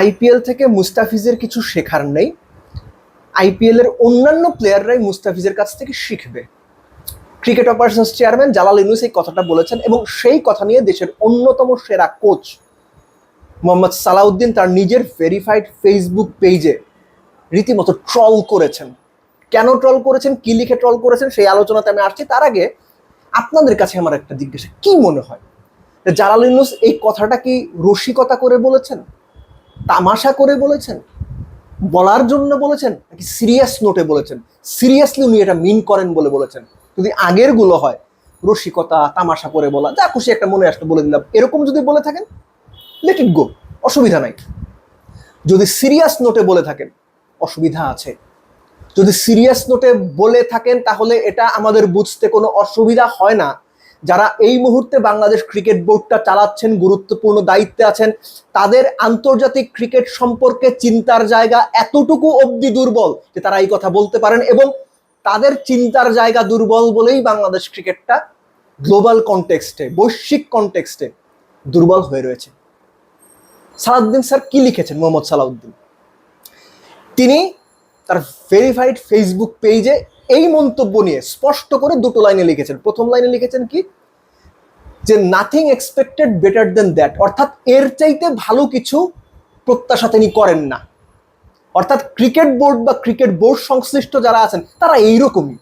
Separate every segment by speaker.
Speaker 1: IPL থেকে মুস্তাফিজের কিছু শেখার নেই। আইপিএল এর অন্যান্য প্লেয়াররাই মুস্তাফিজের কাছ থেকে শিখবে। Cricket operations chairman Jalal Yunus এই কথাটা বলেছেন এবং সেই কথা নিয়ে দেশের অন্যতম সেরা কোচ মোহাম্মদ সালাউদ্দিন তার নিজের ভেরিফাইড ফেসবুক পেজে রীতিমতো ট্রল করেছেন। কেন ট্রল করেছেন? কি লিখে ট্রল করেছেন? সেই আলোচনাতে আমি আসছি। তার আগে আপনাদের কাছে আমার একটা জিজ্ঞাসা, কি মনে হয়? জালাল ইউনুস এই কথাটা কি রসিকতা করে বলেছেন? তামাশা করে বলেছেন? বলার জন্য বলেছেন? নাকি সিরিয়াস নোটে বলেছেন? সিরিয়াসলি উনি এটা মিন করেন বলে বলেছেন। যদি আগেরগুলো হয়, রসিকতা, তামাশা করে বলা, যা খুশি একটা মনে আসলে বলে দিলাম। এরকম যদি বলে থাকেন লেট ইট গো অসুবিধা নাই। যদি সিরিয়াস নোটে বলে থাকেন, অসুবিধা আছে। যদি সিরিয়াস নোটে বলে থাকেন, তাহলে এটা আমাদের বুঝতে কোনো অসুবিধা হয় না। যারা এই মুহূর্তে বাংলাদেশ ক্রিকেট বোর্ডটা চালাচ্ছেন, গুরুত্বপূর্ণ দায়িত্বে আছেন, তাদের আন্তর্জাতিক ক্রিকেট সম্পর্কে চিন্তার জায়গা এতটুকু অবধি দুর্বল যে তারা এই কথা বলতে পারেন এবং তাদের চিন্তার জায়গা দুর্বল বলেই বাংলাদেশ ক্রিকেটটা গ্লোবাল কনটেক্সটে, বৈশ্বিক কনটেক্সটে দুর্বল হয়ে রয়েছে। সালাউদ্দিন স্যার কি লিখেছেন মোহাম্মদ সালাউদ্দিন? তিনি তার ভেরিফাইড ফেসবুক পেজে এই মন্তব্য নিয়ে স্পষ্ট করে দুটো লাইনে লিখেছেন। প্রথম লাইনে লিখেছেন কি? যে nothing expected better than that অর্থাৎ এর চাইতে ভালো কিছু প্রত্যাশা তিনি করেন না। অর্থাৎ ক্রিকেট বোর্ড বা ক্রিকেট বোর্ড সংশ্লিষ্ট যারা আছেন, তারা এইরকমই।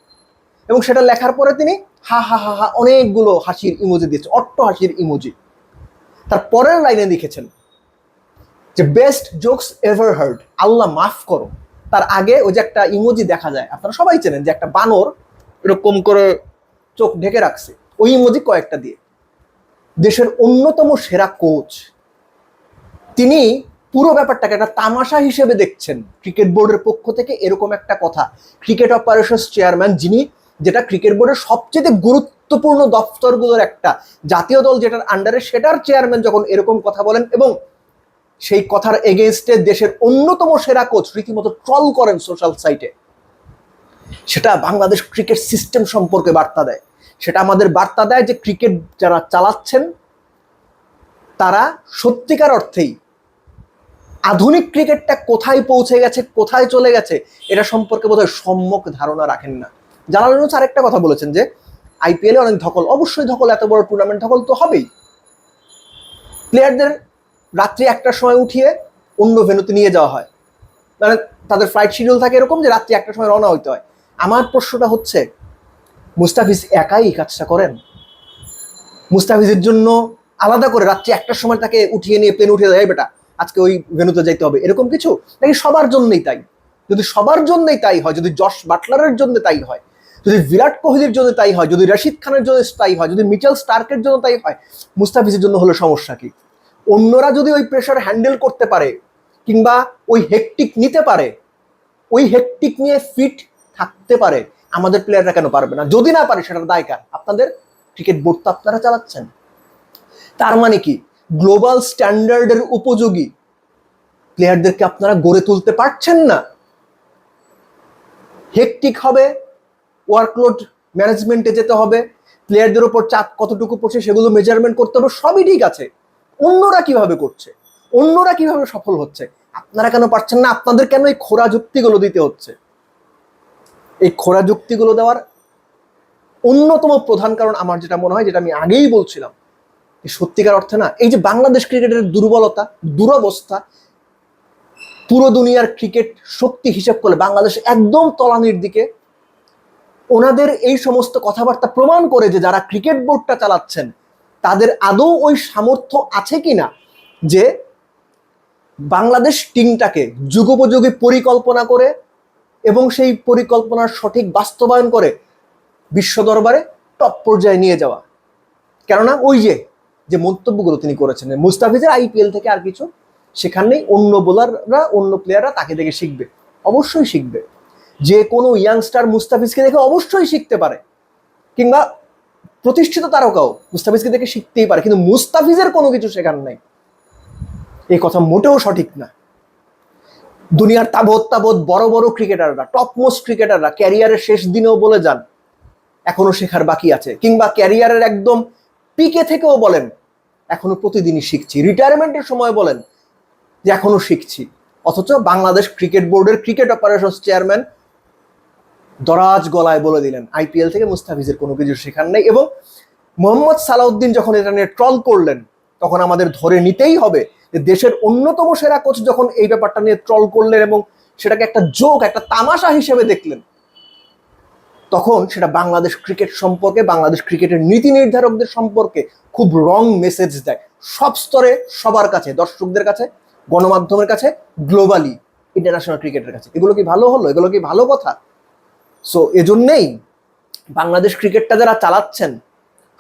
Speaker 1: এবং সেটা লেখার পরে তিনি হা হা হা হা অনেকগুলো হাসির ইমোজি দিয়েছে, অট্ট হাসির ইমোজি তার পরের লাইনে লিখেছেন যে বেস্ট জোকস এভার হার্ড আল্লাহ মাফ করো। তার আগে ওই যে একটা ইমোজি দেখা যায়। আপনারা সবাই চেনেন যে একটা বানর এরকম করে চোখ ঢেকে রাখছে। ওই ইমোজি কয়েকটা দিয়ে। দেশের অন্যতম সেরা কোচ তিনি পুরো ব্যাপারটাকে একটা তামাশা হিসেবে দেখছেন ক্রিকেট বোর্ডের পক্ষ থেকে এরকম একটা কথা। ক্রিকেট অপারেশনস চেয়ারম্যান যিনি, যেটা ক্রিকেট বোর্ডের সবচেয়ে গুরুত্বপূর্ণ দপ্তরগুলোর একটা জাতীয় দল যেটার আন্ডারে সেটার চেয়ারম্যান যখন এরকম কথা বলেন এবং সেই কথার এগেনস্টে দেশের অন্যতম সেরা কোচ রীতিমতো ট্রল করেন সোশ্যাল সাইটে সেটা বাংলাদেশ ক্রিকেট সিস্টেম সম্পর্কে বার্তা দেয়। সেটা আমাদের বার্তা দেয় যে ক্রিকেট যারা চালাচ্ছেন, তারা সত্যিকার অর্থেই আধুনিক ক্রিকেটটা কোথায় পৌঁছে গেছে, কোথায় চলে গেছে, এটা সম্পর্কে বোধহয় সম্যক ধারণা রাখেন না। জালাল ইউনুস আরেকটা কথা বলেছেন যে আইপিএলে অনেক ধকল, অবশ্যই ধকল, এত বড় টুর্নামেন্ট ধকল তো হবেই। প্লেয়ারদের রাত্রি একটার সময় উঠিয়ে অন্য ভেনুতে নিয়ে যাওয়া হয়। মানে তাদের ফ্লাইট শিডিউল থাকে এরকম যে রাত্রি একটার সময় রওনা হইতে হয়। আমার প্রশ্নটা হচ্ছে, মুস্তাফিজ একাই এই কাজটা করেন? মুস্তাফিজের জন্য আলাদা করে রাত্রি একটার সময় তাকে উঠিয়ে নিয়ে প্লেন উঠে দেয় বেটা, আজকে ওই ভেনুতে যাইতে হবে। এরকম কিছু? নাকি সবার জন্যই তাই? যদি সবার জন্যই তাই হয়, যদি যশ বাটলারের জন্য তাই হয়, যদি বিরাট কোহলির জন্য তাই হয়, যদি রশিদ খানের জন্য তাই হয়, যদি মিচেল স্টার্কের জন্য তাই হয়, মুস্তাফিজের জন্য হলো সমস্যা কি? অন্যরা যদি ওই প্রেশার হ্যান্ডেল করতে পারে, কিংবা ওই হেকটিক নিতে পারে, ওই হেকটিক নিয়ে ফিট থাকতে পারে, আমাদের প্লেয়াররা কেন পারবে না? যদি না পারে সেটার দায়কার আপনাদের ক্রিকেট বোর্ড তো আপনারা চালাচ্ছেন। তার মানে কি? গ্লোবাল স্ট্যান্ডার্ডের উপযোগী প্লেয়ারদেরকে আপনারা গড়ে তুলতে পারছেন না। হেকটিক হবে ওয়ার্কলোড ম্যানেজমেন্টে যেতে হবে প্লেয়ারদের উপর চাপ কতটুকু পড়ছে সেগুলো মেজারমেন্ট করতে হবে, সবই ঠিক আছে। অন্যরা কীভাবে করছে? অন্যরা কীভাবে সফল হচ্ছে? আপনারা কেন পারছেন না? আপনাদের কেন এই খোরা যুক্তিগুলো দিতে হচ্ছে? এই খোরা যুক্তিগুলো দেওয়ার অন্যতম প্রধান কারণ আমার যেটা মনে হয়, যেটা আমি আগেই বলছিলাম সত্যিকার অর্থে না, এই যে বাংলাদেশ ক্রিকেটের দুর্বলতা, দুরবস্থা, পুরো দুনিয়ার ক্রিকেট শক্তি হিসেব করলে, বাংলাদেশ একদম তলানির দিকে, ওনাদের এই সমস্ত কথাবার্তা প্রমাণ করে যে যারা ক্রিকেট বোর্ডটা চালাচ্ছেন তাদের আদৌ ওই সামর্থ্য আছে কি না যে বাংলাদেশ টিমটাকে যুগোপযোগী পরিকল্পনা করে এবং সেই পরিকল্পনার সঠিক বাস্তবায়ন করে বিশ্ব দরবারে টপ পর্যায়ে নিয়ে যাওয়া। কেননা ওই যে যে মন্তব্যগুলো তিনি করেছেন মুস্তাফিজের আইপিএল থেকে আর কিছু, সেখানেই অন্য বোলাররা, অন্য প্লেয়াররা তাকে দেখে শিখবে। অবশ্যই শিখবে। যে কোনো ইয়াংস্টার মুস্তাফিজকে দেখে অবশ্যই শিখতে পারে। কিংবা প্রতিষ্ঠিত তারকাও মুস্তাফিজকে দেখে শিখতেই পারে, কিন্তু মুস্তাফিজের কোনো কিছু শেখার নাই। এই কথা মোটেও সঠিক না। দুনিয়ার তাবৎ তাবৎ বড় বড় ক্রিকেটাররা টপ মোস্ট ক্রিকেটাররা ক্যারিয়ারের শেষ দিনেও বলে যান, এখনও শেখার বাকি আছে। কিংবা ক্যারিয়ারের একদম পিকে থেকেও বলেন, এখনও প্রতিদিনই শিখছি। রিটায়ারমেন্টের সময় বলেন যে, এখনও শিখছি। অথচ বাংলাদেশ ক্রিকেট বোর্ডের ক্রিকেট অপারেশনস চেয়ারম্যান দরাজ গলায় বলে দিলেন। আইপিএল থেকে মুস্তাফিজের কোনো কিছু শেখার নেই এবং মোহাম্মদ সালাউদ্দিন যখন এটা নিয়ে ট্রল করলেন, তখন আমাদের ধরে নিতেই হবে যে দেশের অন্যতম সেরা কোচ যখন এই ব্যাপারটা নিয়ে ট্রল করলেন এবং সেটাকে একটা জোক, একটা তামাশা হিসেবে দেখলেন, তখন সেটা বাংলাদেশ ক্রিকেট সম্পর্কে, বাংলাদেশ ক্রিকেটের নীতি নির্ধারকদের সম্পর্কে খুব রং মেসেজ দেয়। সব স্তরে, সবার কাছে, দর্শকদের কাছে, গণমাধ্যমের কাছে গ্লোবালি ইন্টারন্যাশনাল ক্রিকেটের কাছে। এগুলো কি ভালো হলো? এগুলো কি ভালো কথা? সো এজন্যেই বাংলাদেশ ক্রিকেটটা যারা চালাচ্ছেন,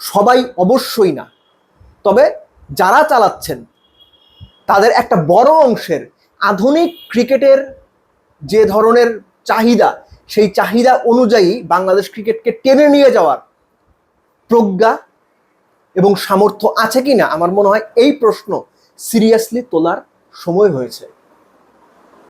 Speaker 1: সবাই অবশ্যই না। তবে যারা চালাচ্ছেন, তাদের একটা বড় অংশের আধুনিক ক্রিকেটের যে ধরনের চাহিদা, সেই চাহিদা অনুযায়ী বাংলাদেশ ক্রিকেটকে টেনে নিয়ে যাওয়ার প্রজ্ঞা এবং সামর্থ্য আছে কিনা, আমার মনে হয় এই প্রশ্ন সিরিয়াসলি তোলার সময় হয়েছে।